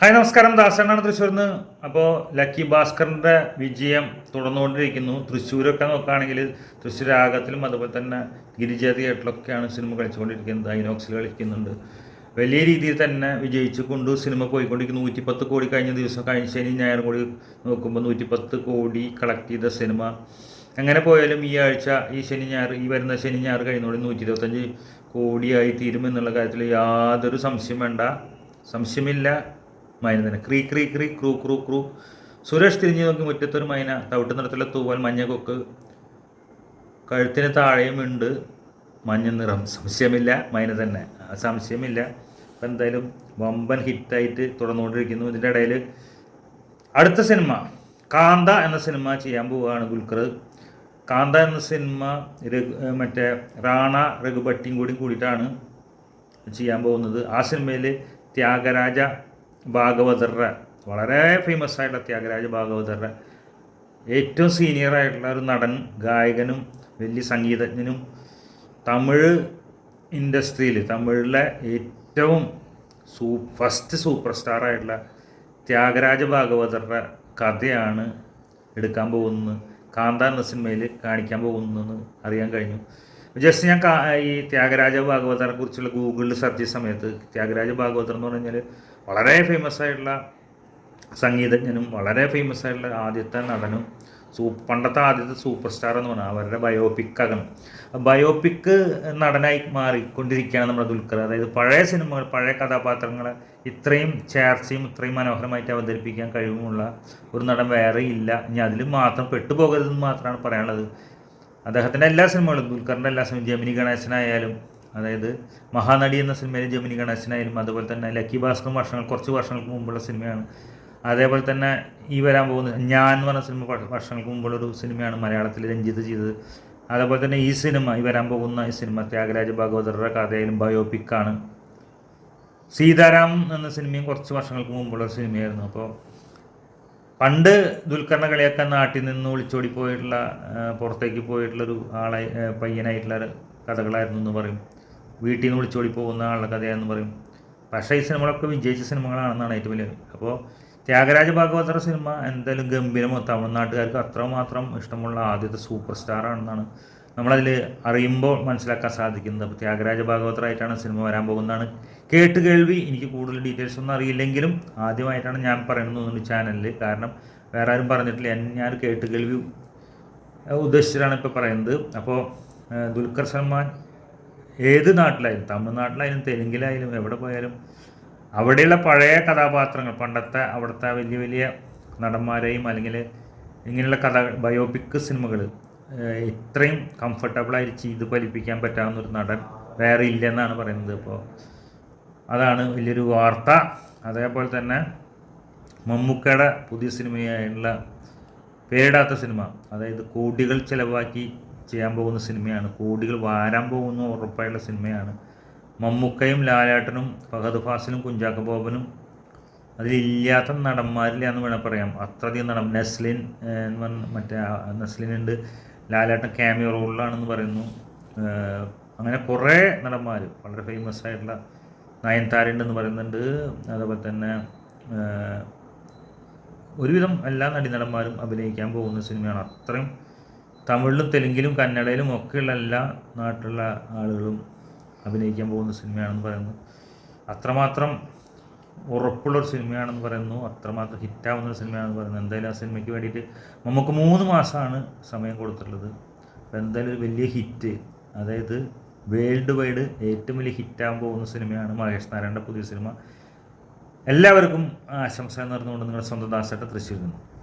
Hi നമസ്കാരം. ദാസനാണ് തൃശ്ശൂരിൽ നിന്ന് അപ്പോൾ ലക്കി ഭാസ്കറിന്റെ വിജയം തുടർന്നുകൊണ്ടിരിക്കുന്നു. തൃശ്ശൂരൊക്കെ നോക്കുകയാണെങ്കിൽ തൃശ്ശൂർ ആഗത്തിലും അതുപോലെ തന്നെ ഗിരിജ തിയേറ്ററിലൊക്കെയാണ് സിനിമ കളിച്ചുകൊണ്ടിരിക്കുന്നത്. ഐനോക്സിൽ കളിക്കുന്നുണ്ട്. വലിയ രീതിയിൽ തന്നെ വിജയിച്ചു കൊണ്ട് സിനിമ പോയിക്കൊണ്ടിരിക്കുന്നു. നൂറ്റിപ്പത്ത് കോടി കഴിഞ്ഞ ദിവസം കഴിഞ്ഞ ശനി ഞായറും കൂടി നോക്കുമ്പോൾ നൂറ്റിപ്പത്ത് കോടി കളക്ട് ചെയ്ത സിനിമ. അങ്ങനെ പോയാലും ഈ ആഴ്ച ഈ ശനി ഞായർ ഈ വരുന്ന ശനി ഞായർ കഴിഞ്ഞോടെ നൂറ്റി ഇരുപത്തഞ്ച് കോടിയായി തീരുമെന്നുള്ള കാര്യത്തിൽ യാതൊരു സംശയം വേണ്ട. സംശയമില്ല. മൈന തന്നെ. ക്രീ ക്രീ ക്രീ ക്രൂ ക്രൂ ക്രൂ. സുരേഷ് തിരിഞ്ഞു നോക്കി മുറ്റത്തൊരു മൈന. തവിട്ട് നിറത്തിലെ തൂവൽ മഞ്ഞ കൊക്ക്. കഴുത്തിന് താഴെയും ഉണ്ട് മഞ്ഞ നിറം. സംശയമില്ല മൈന തന്നെ. സംശയമില്ല. അപ്പം എന്തായാലും വമ്പൻ ഹിറ്റായിട്ട് തുടർന്നുകൊണ്ടിരിക്കുന്നു. ഇതിന്റെ ഇടയിൽ അടുത്ത സിനിമ കാന്ത എന്ന സിനിമ ചെയ്യാൻ പോവുകയാണ് ഗുൽഖർ കാന്ത എന്ന സിനിമ മറ്റേ റാണ രഘുഭട്ടിയും കൂടി കൂടിയിട്ടാണ് ചെയ്യാൻ പോകുന്നത്. ആ സിനിമയിൽ ത്യാഗരാജ ഭാഗവതരുടെ വളരെ ഫേമസ് ആയിട്ടുള്ള ത്യാഗരാജ ഭാഗവതരുടെ ഏറ്റവും സീനിയർ ആയിട്ടുള്ള ഒരു നടൻ ഗായകനും വലിയ സംഗീതജ്ഞനും തമിഴ് ഇൻഡസ്ട്രിയിൽ തമിഴിലെ ഏറ്റവും സൂ ഫസ്റ്റ് സൂപ്പർ സ്റ്റാർ ആയിട്ടുള്ള ത്യാഗരാജ ഭാഗവതരുടെ കഥയാണ് എടുക്കാൻ പോകുന്നത് കാന്താർ എന്ന സിനിമയിൽ കാണിക്കാൻ പോകുന്നതെന്ന് അറിയാൻ കഴിഞ്ഞു. ജസ്റ്റ് ഞാൻ ഈ ത്യാഗരാജ ഭാഗവതനെ കുറിച്ചുള്ള ഗൂഗിളിൽ സെർച്ച് ചെയ്ത സമയത്ത് ത്യാഗരാജ ഭാഗവതർ എന്ന് പറഞ്ഞു കഴിഞ്ഞാൽ വളരെ ഫേമസ് ആയിട്ടുള്ള സംഗീതജ്ഞനും വളരെ ഫേമസ് ആയിട്ടുള്ള ആദ്യത്തെ നടനും സൂ പണ്ടത്തെ ആദ്യത്തെ സൂപ്പർ സ്റ്റാർ എന്ന് പറഞ്ഞാൽ അവരുടെ ബയോപിക് ആകണം. ബയോപിക് നടനായി മാറിക്കൊണ്ടിരിക്കുകയാണ് നമ്മുടെ ദുൽഖർ. അതായത് പഴയ സിനിമകൾ പഴയ കഥാപാത്രങ്ങളെ ഇത്രയും ചേർച്ചയും ഇത്രയും മനോഹരമായിട്ട് അവതരിപ്പിക്കാൻ കഴിവുമുള്ള ഒരു നടൻ വേറെ ഇല്ല. ഇനി അതിൽ മാത്രം പെട്ടുപോകരുതെന്ന് മാത്രമാണ് പറയാനുള്ളത്. അദ്ദേഹത്തിന്റെ എല്ലാ സിനിമകളും ദുൽഖറിന്റെ എല്ലാ സിനിമയും ജമിനി ഗണേശനായാലും അതായത് മഹാനടി എന്ന സിനിമയിൽ ജമിനി ഗണേശനായാലും അതുപോലെ തന്നെ ലക്കി ഭാസ്കറും വർഷങ്ങൾ കുറച്ച് വർഷങ്ങൾക്ക് മുമ്പുള്ള സിനിമയാണ്. അതേപോലെ തന്നെ ഈ വരാൻ പോകുന്ന ഞാൻ എന്ന് പറഞ്ഞ സിനിമ വർഷങ്ങൾക്ക് വർഷങ്ങൾക്ക് മുമ്പുള്ളൊരു സിനിമയാണ് മലയാളത്തിൽ രഞ്ജിത്ത് ചെയ്തത്. അതേപോലെ തന്നെ ഈ സിനിമ ഈ വരാൻ പോകുന്ന ഈ സിനിമ ത്യാഗരാജ ഭാഗവതരുടെ കഥയിലും ബയോപിക്കാണ് സീതാരാം എന്ന സിനിമയും കുറച്ച് വർഷങ്ങൾക്ക് മുമ്പുള്ള സിനിമയായിരുന്നു. അപ്പോൾ പണ്ട് ദുൽഖറിനെ കളിയാക്കാൻ നാട്ടിൽ നിന്ന് ഒളിച്ചോടി പോയിട്ടുള്ള പുറത്തേക്ക് പോയിട്ടുള്ളൊരു ആളെ ആ, പയ്യനായിട്ടുള്ള ഒരു കഥകളായിരുന്നു എന്ന് പറയും. വീട്ടിൽ നിന്ന് ഒളിച്ചോടി പോകുന്ന ആളുടെ കഥയാണെന്ന് പറയും. പക്ഷേ ഈ സിനിമകളൊക്കെ വിജയിച്ച സിനിമകളാണെന്നാണ് ഏറ്റവും വലിയ അപ്പോൾ ത്യാഗരാജ ഭാഗവതർ സിനിമ എന്തായാലും ഗംഭീരമോ തമിഴ്നാട്ടുകാർക്ക് അത്രമാത്രം ഇഷ്ടമുള്ള ആദ്യത്തെ സൂപ്പർ സ്റ്റാർ ആണെന്നാണ് നമ്മളതിൽ അറിയുമ്പോൾ മനസ്സിലാക്കാൻ സാധിക്കുന്നത്. അപ്പോൾ ത്യാഗരാജ ഭാഗവതറായിട്ടാണ് സിനിമ വരാൻ പോകുന്നതാണ്. കേട്ട് കേൾവി എനിക്ക് കൂടുതൽ ഡീറ്റെയിൽസ് ഒന്നും അറിയില്ലെങ്കിലും ആദ്യമായിട്ടാണ് ഞാൻ പറയുന്നത് തോന്നുന്നു ചാനലിൽ കാരണം വേറെ ആരും പറഞ്ഞിട്ടില്ല. ഞാൻ കേട്ട് കേൾവി ഉദ്ദേശിച്ചിട്ടാണ് ഇപ്പോൾ പറയുന്നത്. അപ്പോൾ ദുൽഖർ സൽമാൻ ഏത് നാട്ടിലായാലും തമിഴ്നാട്ടിലായാലും തെലുങ്കിലായാലും എവിടെ പോയാലും അവിടെയുള്ള പഴയ കഥാപാത്രങ്ങൾ പണ്ടത്തെ അവിടുത്തെ വലിയ വലിയ നടന്മാരെയും അല്ലെങ്കിൽ ഇങ്ങനെയുള്ള കഥ ബയോപിക് സിനിമകൾ ഇത്രയും കംഫർട്ടബിളായി ചെയ്ത് ഫലിപ്പിക്കാൻ പറ്റാവുന്നൊരു നടൻ വേറെ ഇല്ലെന്നാണ് പറയുന്നത്. ഇപ്പോൾ അതാണ് വലിയൊരു വാർത്ത. അതേപോലെ തന്നെ മമ്മൂക്കയുടെ പുതിയ സിനിമയായുള്ള പേരിടാത്ത സിനിമ അതായത് കോടികൾ ചിലവാക്കി ചെയ്യാൻ പോകുന്ന സിനിമയാണ് കോടികൾ വാരാൻ പോകുന്ന ഉറപ്പായുള്ള സിനിമയാണ്. മമ്മൂക്കയും ലാലാട്ടനും ഫഹദ് ഫാസിലും കുഞ്ചാക്ക ബോബനും അതിലില്ലാത്ത നടന്മാരില്ല എന്ന് വേണം പറയാം. അത്രയധികം നടൻ നെസ്ലിൻ എന്ന് പറഞ്ഞ മറ്റേ ലാലേട്ടൻ ക്യാമിയോ റോളിലാണെന്ന് പറയുന്നു. അങ്ങനെ കുറേ നടന്മാർ വളരെ ഫേമസ് ആയിട്ടുള്ള നയൻതാരുണ്ടെന്ന് പറയുന്നുണ്ട്. അതേപോലെ തന്നെ ഒരുവിധം എല്ലാ നടീനടന്മാരും അഭിനയിക്കാൻ പോകുന്ന സിനിമയാണ്. അത്രയും തമിഴിലും തെലുങ്കിലും കന്നഡയിലും ഒക്കെയുള്ള എല്ലാ നാട്ടിലുള്ള ആളുകളും അഭിനയിക്കാൻ പോകുന്ന സിനിമയാണെന്ന് പറയുന്നു. അത്രമാത്രം ഉറപ്പുള്ളൊരു സിനിമയാണെന്ന് പറയുന്നു. അത്രമാത്രം ഹിറ്റാവുന്ന ഒരു സിനിമയാണെന്ന് പറയുന്നു. എന്തായാലും ആ സിനിമയ്ക്ക് വേണ്ടിയിട്ട് നമുക്ക് മൂന്ന് മാസമാണ് സമയം കൊടുത്തിട്ടുള്ളത്. അപ്പോൾ എന്തായാലും ഒരു വലിയ ഹിറ്റ്. അതായത് വേൾഡ് വൈഡ് ഏറ്റവും വലിയ ഹിറ്റാകാൻ പോകുന്ന സിനിമയാണ് മഹേഷ് നാരായണന്റെ പുതിയ സിനിമ. എല്ലാവർക്കും ആശംസ നേർന്നുകൊണ്ട് നിങ്ങളുടെ സ്വന്തം ദാസായിട്ട് തൃശ്ശൂരിൽ നിന്നും.